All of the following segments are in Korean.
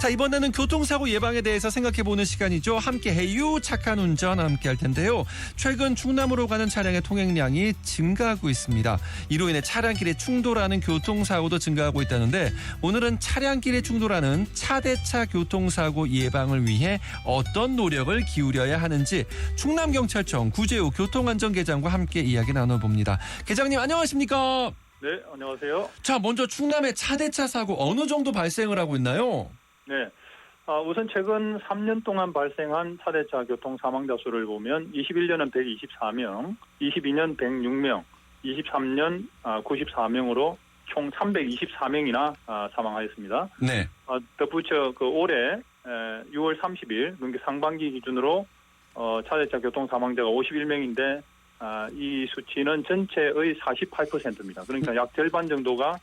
자, 이번에는 교통사고 예방에 대해서 생각해보는 시간이죠. 함께 해요. 착한 운전 함께 할 텐데요. 최근 충남으로 가는 차량의 통행량이 증가하고 있습니다. 이로 인해 차량끼리 충돌하는 교통사고도 증가하고 있다는데 오늘은 차량끼리 충돌하는 차대차 교통사고 예방을 위해 어떤 노력을 기울여야 하는지 충남경찰청 구재우 교통안전계장과 함께 이야기 나눠봅니다. 계장님 안녕하십니까? 네, 안녕하세요. 자, 먼저 충남의 차대차 사고 어느 정도 발생을 하고 있나요? 네. 아, 우선 최근 3년 동안 발생한 차대차 교통 사망자 수를 보면 21년은 124명, 22년 106명, 23년 아, 94명으로 총 324명이나 아, 사망하였습니다. 네. 아, 덧붙여 그 올해 에, 6월 30일 그러니까 상반기 기준으로 어, 차대차 교통 사망자가 51명인데 아, 이 수치는 전체의 48%입니다. 그러니까 약 절반 정도가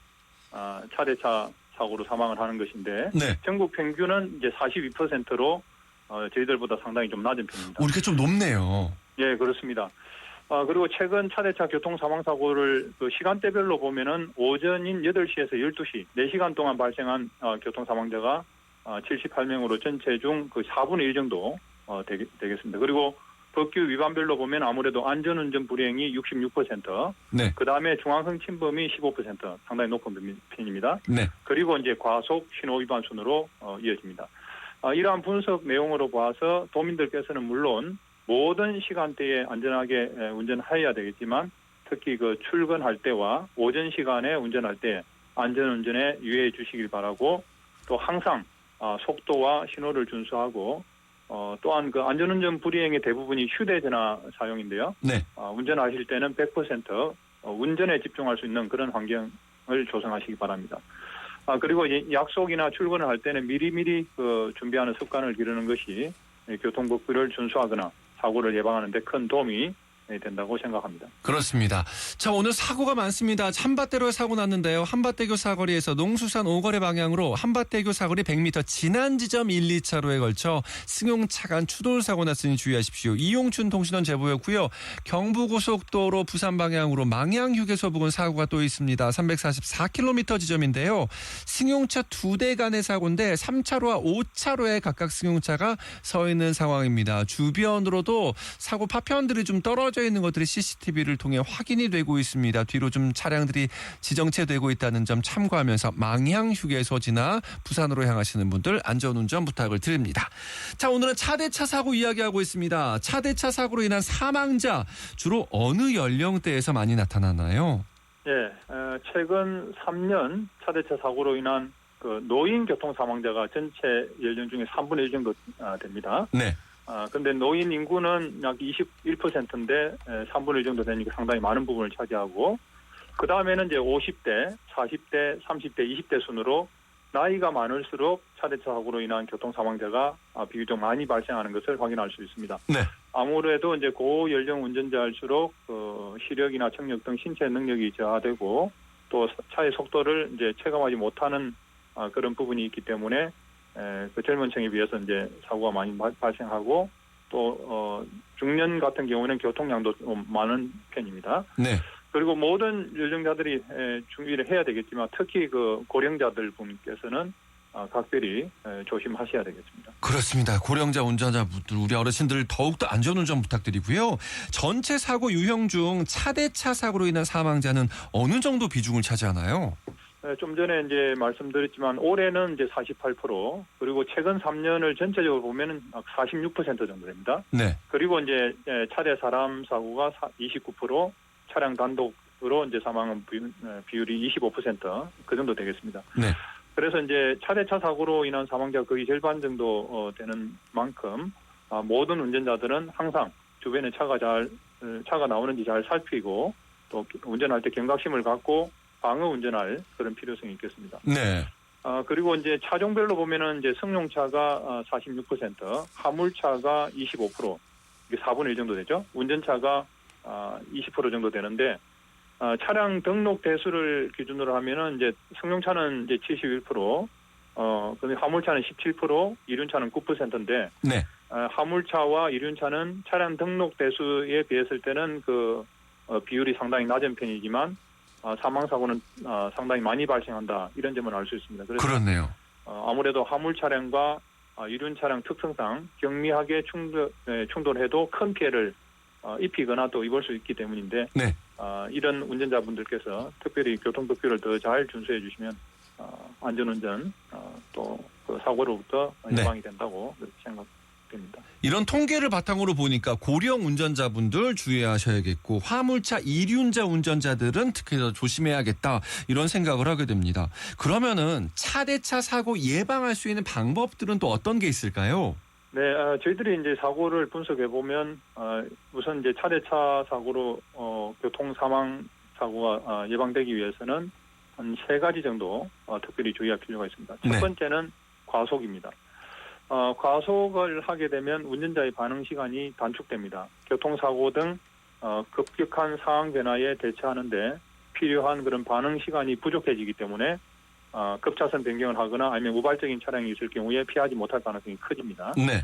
아, 차대차 사고로 사망을 하는 것인데 네. 전국 평균은 이제 42%로 어, 저희들보다 상당히 좀 낮은 편입니다. 우리가 좀 높네요. 예, 그렇습니다. 아, 그리고 최근 차대차 교통 사망 사고를 그 시간대별로 보면은 오전인 8시에서 12시 4시간 동안 발생한 어, 교통 사망자가 어, 78명으로 전체 중 그 4분의 1 정도 어, 되겠 습니다 그리고 법규 위반별로 보면 아무래도 안전운전 불이행이 66%, 네. 그 다음에 중앙성 침범이 15% 상당히 높은 편입니다. 네. 그리고 이제 과속 신호 위반 순으로 어, 이어집니다. 아, 이러한 분석 내용으로 봐서 도민들께서는 물론 모든 시간대에 안전하게 에, 운전해야 되겠지만 특히 그 출근할 때와 오전 시간에 운전할 때 안전운전에 유의해 주시길 바라고 또 항상 아, 속도와 신호를 준수하고 어, 또한 그 안전운전 불이행의 대부분이 휴대전화 사용인데요. 네. 어, 운전하실 때는 100% 어, 운전에 집중할 수 있는 그런 환경을 조성하시기 바랍니다. 아, 그리고 약속이나 출근을 할 때는 미리미리 그 준비하는 습관을 기르는 것이 교통법규를 준수하거나 사고를 예방하는 데 큰 도움이 된다고 생각합니다. 그렇습니다. 자, 오늘 사고가 많습니다. 한밭대로에 사고 났는데요. 한밭대교 사거리에서 농수산 오거리 방향으로 한밭대교 사거리 100m 지난 지점 1, 2차로에 걸쳐 승용차 간 추돌 사고 났으니 주의하십시오. 이용춘 통신원 제보였고요. 경부고속도로 부산 방향으로 망양 휴게소 부근 사고가 또 있습니다. 344km 지점인데요. 승용차 두 대 간의 사고인데 3차로와 5차로에 각각 승용차가 서 있는 상황입니다. 주변으로도 사고 파편들이 좀 떨어져 있는 것들이 CCTV를 통해 확인이 되고 있습니다. 뒤로 좀 차량들이 지정체되고 있다는 점 참고하면서 망향 휴게소 지나 부산으로 향하시는 분들 안전운전 부탁을 드립니다. 자, 오늘은 차대차 사고 이야기하고 있습니다. 차대차 사고로 인한 사망자 주로 어느 연령대에서 많이 나타나나요? 예, 어, 최근 3년 차대차 사고로 인한 그 노인 교통 사망자가 전체 연령 중에 3분의 1 정도 아, 됩니다. 네. 아, 근데 노인 인구는 약 21%인데 3분의 1 정도 되니까 상당히 많은 부분을 차지하고 그 다음에는 이제 50대, 40대, 30대, 20대 순으로 나이가 많을수록 차대차 사고로 인한 교통 사망자가 아, 비교적 많이 발생하는 것을 확인할 수 있습니다. 네. 아무래도 이제 고연령 운전자일수록 어, 시력이나 청력 등 신체 능력이 저하되고 또 차의 속도를 이제 체감하지 못하는 아, 그런 부분이 있기 때문에 에, 그 젊은 층에 비해서 이제 사고가 많이 바- 발생하고 또 어, 중년 같은 경우는 교통량도 좀 많은 편입니다. 네. 그리고 모든 연령자들이 에, 주의를 해야 되겠지만 특히 그 고령자들 분께서는 아, 각별히 에, 조심하셔야 되겠습니다. 그렇습니다. 고령자 운전자분들, 우리 어르신들 더욱더 안전 운전 부탁드리고요. 전체 사고 유형 중 차대차 사고로 인한 사망자는 어느 정도 비중을 차지하나요? 네, 좀 전에 이제 말씀드렸지만 올해는 이제 48% 그리고 최근 3년을 전체적으로 보면은 46% 정도 됩니다. 네. 그리고 이제 예, 차대 사람 사고가 29% 차량 단독으로 이제 사망은 비율- 예, 비율이 25%그 정도 되겠습니다. 네. 그래서 이제 차대차 사고로 인한 사망자가 거의 절반 정도 어, 되는 만큼 아, 모든 운전자들은 항상 주변에 차가 잘 어, 차가 나오는지 잘 살피고 또 운전할 때 경각심을 갖고 방어 운전할 그런 필요성이 있겠습니다. 네. 아, 그리고 이제 차종별로 보면은 이제 승용차가 아, 46%, 화물차가 25%, 이게 4분의 1 정도 되죠. 운전차가 아, 20% 정도 되는데, 아, 차량 등록 대수를 기준으로 하면은 이제 승용차는 이제 71%, 어, 근데 화물차는 17%, 이륜차는 9%인데, 네. 아, 화물차와 이륜차는 차량 등록 대수에 비했을 때는 그 어, 비율이 상당히 낮은 편이지만 아, 사망 사고는 아, 상당히 많이 발생한다 이런 점을 알 수 있습니다. 그렇네요. 어, 아무래도 화물 차량과 아, 이륜 차량 특성상 경미하게 충돌, 에, 충돌해도 큰 피해를 어, 입히거나 또 입을 수 있기 때문인데 네. 아, 이런 운전자분들께서 특별히 교통법규를 더 잘 준수해 주시면 어, 안전운전 어, 또그 사고로부터 네. 예방이 된다고 그렇게 생각 됩니다. 이런 통계를 바탕으로 보니까 고령 운전자분들 주의하셔야겠고 화물차 이륜자 운전자들은 특히 더 조심해야겠다 이런 생각을 하게 됩니다. 그러면은 차대차 사고 예방할 수 있는 방법들은 또 어떤 게 있을까요? 네, 아, 저희들이 이제 사고를 분석해 보면 아, 우선 이제 차대차 사고로 어, 교통 사망 사고가 아, 예방되기 위해서는 한 세 가지 정도 어, 특별히 주의할 필요가 있습니다. 첫 네. 번째는 과속입니다. 어, 과속을 하게 되면 운전자의 반응 시간이 단축됩니다. 교통사고 등 어, 급격한 상황 변화에 대처하는데 필요한 그런 반응 시간이 부족해지기 때문에 어, 급차선 변경을 하거나 아니면 우발적인 차량이 있을 경우에 피하지 못할 가능성이 커집니다. 네.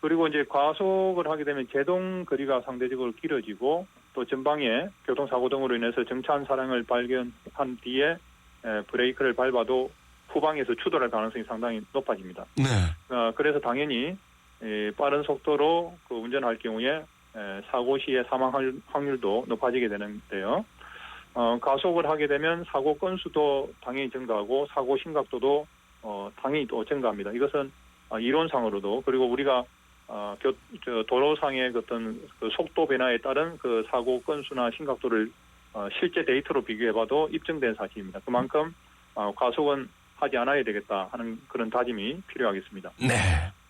그리고 이제 과속을 하게 되면 제동 거리가 상대적으로 길어지고 또 전방에 교통사고 등으로 인해서 정차한 차량을 발견한 뒤에 에, 브레이크를 밟아도 후방에서 추돌할 가능성이 상당히 높아집니다. 네. 어, 그래서 당연히 에, 빠른 속도로 그 운전할 경우에 에, 사고 시에 사망 확률- 확률도 높아지게 되는데요. 어, 가속을 하게 되면 사고 건수도 당연히 증가하고 사고 심각도도 어, 당연히 또 증가합니다. 이것은 어, 이론상으로도 그리고 우리가 어, 교, 저, 도로상의 어떤 그 속도 변화에 따른 그 사고 건수나 심각도를 어, 실제 데이터로 비교해봐도 입증된 사실입니다. 그만큼 어, 과속은 하지 않아야 되겠다 하는 그런 다짐이 필요하겠습니다. 네.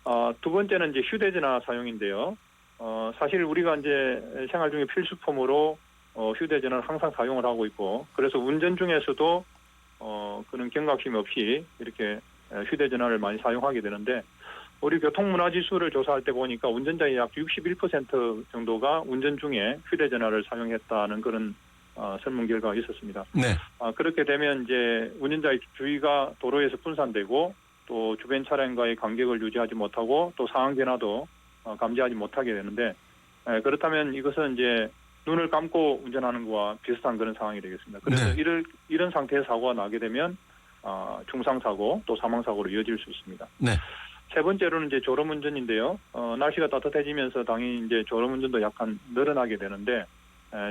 어, 두 번째는 이제 휴대전화 사용인데요. 어, 사실 우리가 이제 생활 중에 필수품으로 어, 휴대전화를 항상 사용을 하고 있고, 그래서 운전 중에서도 어, 그런 경각심 없이 이렇게 에, 휴대전화를 많이 사용하게 되는데, 우리 교통문화지수를 조사할 때 보니까 운전자의 약 61% 정도가 운전 중에 휴대전화를 사용했다는 그런 어, 설문 결과가 있었습니다. 네. 아, 그렇게 되면 이제 운전자의 주의가 도로에서 분산되고 또 주변 차량과의 간격을 유지하지 못하고 또 상황 변화도 어, 감지하지 못하게 되는데 에, 그렇다면 이것은 이제 눈을 감고 운전하는 것과 비슷한 그런 상황이 되겠습니다. 그래서 네. 이를, 이런 상태의 사고가 나게 되면 어, 중상 사고 또 사망 사고로 이어질 수 있습니다. 네. 세 번째로는 이제 졸음 운전인데요. 어, 날씨가 따뜻해지면서 당연히 이제 졸음 운전도 약간 늘어나게 되는데 에,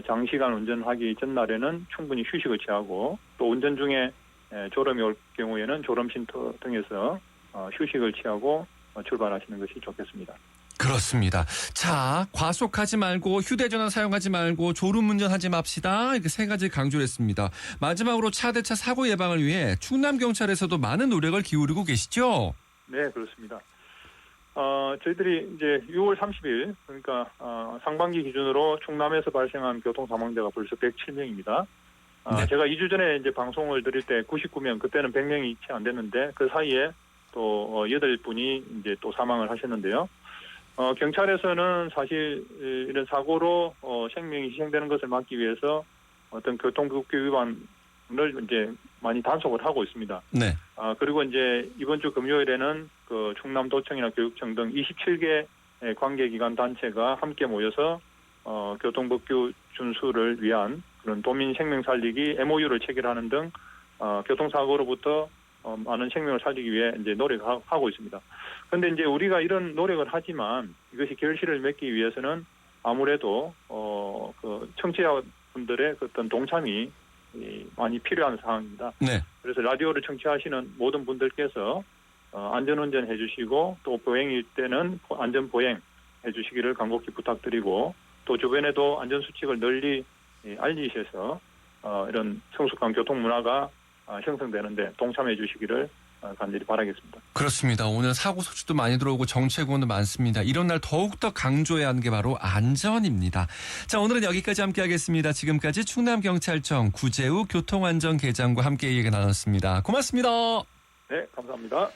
장시간 운전하기 전날에는 충분히 휴식을 취하고 또 운전 중에 에, 졸음이 올 경우에는 졸음 쉼터 등에서 어, 휴식을 취하고 어, 출발하시는 것이 좋겠습니다. 그렇습니다. 자, 과속하지 말고 휴대전화 사용하지 말고 졸음 운전하지 맙시다. 이렇게 세 가지 강조를 했습니다. 마지막으로 차대차 사고 예방을 위해 충남 경찰에서도 많은 노력을 기울이고 계시죠? 네, 그렇습니다. 어, 저희들이 이제 6월 30일, 그러니까, 어, 상반기 기준으로 충남에서 발생한 교통 사망자가 벌써 107명입니다. 아, 네. 제가 2주 전에 이제 방송을 드릴 때 99명, 그때는 100명이 채 안 됐는데, 그 사이에 또, 어, 8분이 이제 또 사망을 하셨는데요. 어, 경찰에서는 사실 이- 이런 사고로, 어, 생명이 희생되는 것을 막기 위해서 어떤 교통법규 위반 을 이제 많이 단속을 하고 있습니다. 네. 아, 그리고 이제 이번 주 금요일에는 그 충남도청이나 교육청 등 27개 관계기관 단체가 함께 모여서 어, 교통법규 준수를 위한 그런 도민 생명 살리기 MOU를 체결하는 등 어, 교통사고로부터 어, 많은 생명을 살리기 위해 이제 노력하고 있습니다. 그런데 이제 우리가 이런 노력을 하지만 이것이 결실을 맺기 위해서는 아무래도 어, 그 청취자분들의 그 어떤 동참이 이, 많이 필요한 상황입니다. 네. 그래서 라디오를 청취하시는 모든 분들께서 어, 안전운전 해주시고 또 보행일 때는 안전보행 해주시기를 간곡히 부탁드리고 또 주변에도 안전수칙을 널리 예, 알리셔서 어, 이런 성숙한 교통문화가 어, 형성되는데 동참해 주시기를 어, 간절히 바라겠습니다. 그렇습니다. 오늘 사고 소식도 많이 들어오고 정체고도 많습니다. 이런 날 더욱더 강조해야 하는 게 바로 안전입니다. 자, 오늘은 여기까지 함께 하겠습니다. 지금까지 충남경찰청 구재우 교통안전계장과 함께 얘기 나눴습니다. 고맙습니다. 네, 감사합니다.